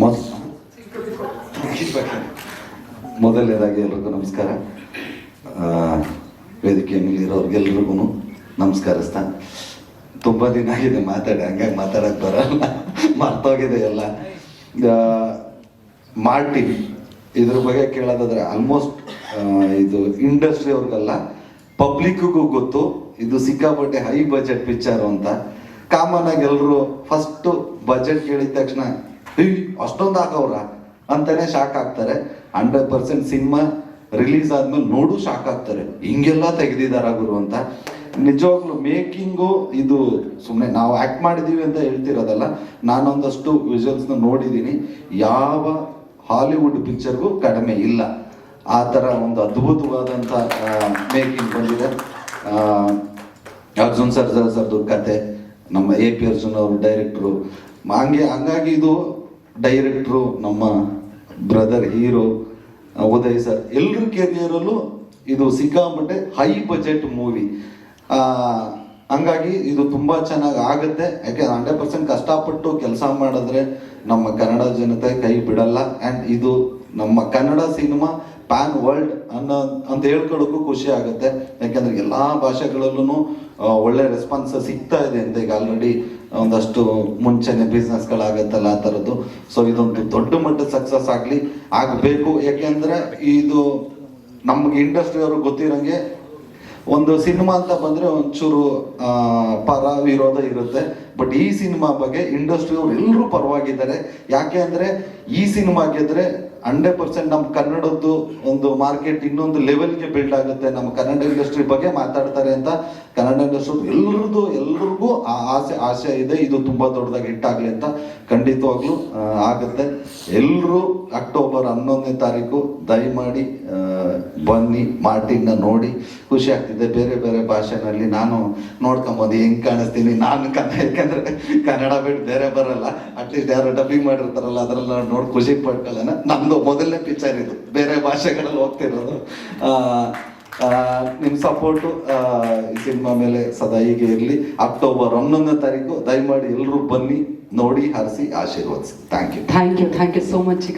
ಮೊದ ಮೊದಲನೇದಾಗಿ ಎಲ್ರಿಗೂ ನಮಸ್ಕಾರ. ವೇದಿಕೆ ಮೇಲಿರೋರ್ಗೆಲ್ರಿಗೂ ನಮಸ್ಕರಿಸ್ತಾ ತುಂಬ ದಿನ ಆಗಿದೆ ಮಾತಾಡಿ ಹಂಗಾಗಿ ಮಾತಾಡಕ್ ಬರಲ್ಲ. ಮರ್ತೋಗಿದೆ ಎಲ್ಲ. ಮಾರ್ಟಿನ್ ಇದ್ರ ಬಗ್ಗೆ ಕೇಳೋದಾದ್ರೆ ಆಲ್ಮೋಸ್ಟ್ ಇದು ಇಂಡಸ್ಟ್ರಿ ಅವ್ರಿಗೆಲ್ಲ ಪಬ್ಲಿಕ್ಗೂ ಗೊತ್ತು. ಇದು ಸಿಕ್ಕಾಪಟ್ಟೆ ಹೈ ಬಜೆಟ್ ಪಿಕ್ಚರ್ ಅಂತ. ಕಾಮನ್ ಆಗಿ ಎಲ್ಲರೂ ಫಸ್ಟ್ ಬಜೆಟ್ ಕೇಳಿದ ತಕ್ಷಣ "ಏಯ್, ಅಷ್ಟೊಂದು ಹಾಕವ್ರ ಅಂತಾನೆ ಶಾಕ್ ಆಗ್ತಾರೆ. ಹಂಡ್ರೆಡ್ ಪರ್ಸೆಂಟ್ ಸಿನಿಮಾ ರಿಲೀಸ್ ಆದ್ಮೇಲೆ ನೋಡು ಶಾಕ್ ಆಗ್ತಾರೆ. ಹಿಂಗೆಲ್ಲ ತೆಗೆದಿದಾರ ಗುರು ಅಂತ. ನಿಜವಾಗ್ಲು ಮೇಕಿಂಗು ಇದು ಸುಮ್ಮನೆ ನಾವು ಆಕ್ಟ್ ಮಾಡಿದೀವಿ ಅಂತ ಹೇಳ್ತಿರೋದಲ್ಲ, ನಾನೊಂದಷ್ಟು ವಿಜುವಲ್ಸ್ ನೋಡಿದ್ದೀನಿ ಯಾವ ಹಾಲಿವುಡ್ ಪಿಕ್ಚರ್ಗೂ ಕಡಿಮೆ ಇಲ್ಲ. ಆ ಥರ ಒಂದು ಅದ್ಭುತವಾದಂಥ ಮೇಕಿಂಗ್ ಬಂದಿದೆ. ಅರ್ಜುನ್ ಸರ್ಜಾ ಸರ್ದು ಕತೆ, ನಮ್ಮ ಎ ಪಿ ಅರ್ಜುನ್ ಅವರು ಡೈರೆಕ್ಟ್ರು ಹಂಗೆ, ಹಂಗಾಗಿ ಇದು ಡೈರೆಕ್ಟ್ರು, ನಮ್ಮ ಬ್ರದರ್, ಹೀರೋ, ಉದಯ್ ಸರ್ ಎಲ್ಲರ ಕೆರಿಯರಲ್ಲೂ ಇದು ಸಿಕ್ಕಾಪಟ್ಟೆ ಹೈ ಬಜೆಟ್ ಮೂವಿ ಹಂಗಾಗಿ ಇದು ತುಂಬ ಚೆನ್ನಾಗಿ ಆಗುತ್ತೆ. ಯಾಕೆ ಹಂಡ್ರೆಡ್ ಪರ್ಸೆಂಟ್ ಕಷ್ಟಪಟ್ಟು ಕೆಲಸ ಮಾಡಿದ್ರೆ ನಮ್ಮ ಕನ್ನಡ ಜನತೆ ಕೈ ಬಿಡಲ್ಲ. ಆ್ಯಂಡ್ ಇದು ನಮ್ಮ ಕನ್ನಡ ಸಿನಿಮಾ ಪ್ಯಾನ್ ವರ್ಲ್ಡ್ ಅನ್ನೋ, ಅಂತ ಹೇಳ್ಕೊಳ್ಳೋಕ್ಕೂ ಖುಷಿ ಆಗುತ್ತೆ. ಯಾಕಂದ್ರೆ ಎಲ್ಲ ಭಾಷೆಗಳಲ್ಲೂ ಒಳ್ಳೆ ರೆಸ್ಪಾನ್ಸ್ ಸಿಗ್ತಾ ಇದೆ ಅಂತ ಈಗ ಆಲ್ರೆಡಿ ಒಂದಷ್ಟು ಮುಂಚೆನೆ ಬಿಸ್ನೆಸ್ಗಳಾಗತ್ತಲ್ಲ ಆ ಥರದ್ದು ಸೊ ಇದೊಂದು ದೊಡ್ಡ ಮಟ್ಟದ ಸಕ್ಸಸ್ ಆಗಲಿ, ಆಗಬೇಕು. ಯಾಕೆಂದ್ರೆ ಇದು ನಮ್ಗೆ ಇಂಡಸ್ಟ್ರಿ ಗೊತ್ತಿರೋಂಗೆ ಒಂದು ಸಿನಿಮಾ ಅಂತ ಬಂದ್ರೆ ಒಂಚೂರು ಪರ ವಿರೋಧ ಇರುತ್ತೆ. ಬಟ್ ಈ ಸಿನಿಮಾ ಬಗ್ಗೆ ಇಂಡಸ್ಟ್ರಿ ಅವ್ರು ಎಲ್ಲರೂ ಪರವಾಗಿದ್ದಾರೆ. ಯಾಕೆ ಅಂದರೆ ಈ ಸಿನಿಮಾ ಗೆದ್ರೆ ಹಂಡ್ರೆಡ್ ಪರ್ಸೆಂಟ್ ನಮ್ಮ ಕನ್ನಡದ್ದು ಒಂದು ಮಾರ್ಕೆಟ್ ಇನ್ನೊಂದು ಲೆವೆಲ್ಗೆ ಬಿಲ್ಡ್ ಆಗುತ್ತೆ. ನಮ್ಮ ಕನ್ನಡ ಇಂಡಸ್ಟ್ರಿ ಬಗ್ಗೆ ಮಾತಾಡ್ತಾರೆ ಅಂತ ಕನ್ನಡ ಇಂಡಸ್ಟ್ರಿ ಎಲ್ಲರದ್ದು ಎಲ್ರಿಗೂ ಆ ಆಸೆ ಆಸೆ ಇದೆ. ಇದು ತುಂಬಾ ದೊಡ್ಡದಾಗಿ ಹಿಟ್ ಆಗ್ಲಿ ಅಂತ ಖಂಡಿತವಾಗ್ಲೂ ಆಗುತ್ತೆ. ಎಲ್ಲರೂ ಅಕ್ಟೋಬರ್ ಹನ್ನೊಂದನೇ ತಾರೀಕು ದಯಮಾಡಿ ಬನ್ನಿ, ಮಾರ್ಟಿನ್ನ ನೋಡಿ, ಖುಷಿ ಆಗ್ತಿದೆ. ಬೇರೆ ಬೇರೆ ಭಾಷೆನಲ್ಲಿ ನಾನು ನೋಡ್ಕೊಂಬೋದು, ಹೆಂಗ್ ಕಾಣಿಸ್ತೀನಿ? ನಾನು ಕನ್ನಡ ಯಾಕಂದ್ರೆ ಕನ್ನಡ ಬಿಟ್ಟು ಬೇರೆ ಬರಲ್ಲ. ಅಟ್ಲೀಸ್ಟ್ ಯಾರು ಡಬ್ಬಿಂಗ್ ಮಾಡಿರ್ತಾರಲ್ಲ, ಅದ್ರಲ್ಲಿ ನೋಡಿ ಖುಷಿ ಪಡ್ಕೊಳ್ಳೋಣ. ನಮ್ದು ಮೊದಲನೇ ಪಿಕ್ಚರ್ ಇದು. ಬೇರೆ ಭಾಷೆಗಳಲ್ಲಿ ಹೋಗ್ತಿರೋದು. ನಿಮ್ಮ ಸಪೋರ್ಟು ಈ ಸಿನಿಮಾ ಮೇಲೆ ಸದಾ ಹೀಗೆ ಇರಲಿ. ಅಕ್ಟೋಬರ್ ಹನ್ನೊಂದನೇ ತಾರೀಕು, ದಯಮಾಡಿ ಎಲ್ಲರೂ ಬನ್ನಿ, ನೋಡಿ, ಹರಿಸಿ, ಆಶೀರ್ವದಿಸಿ. Thank you thank you thank you so much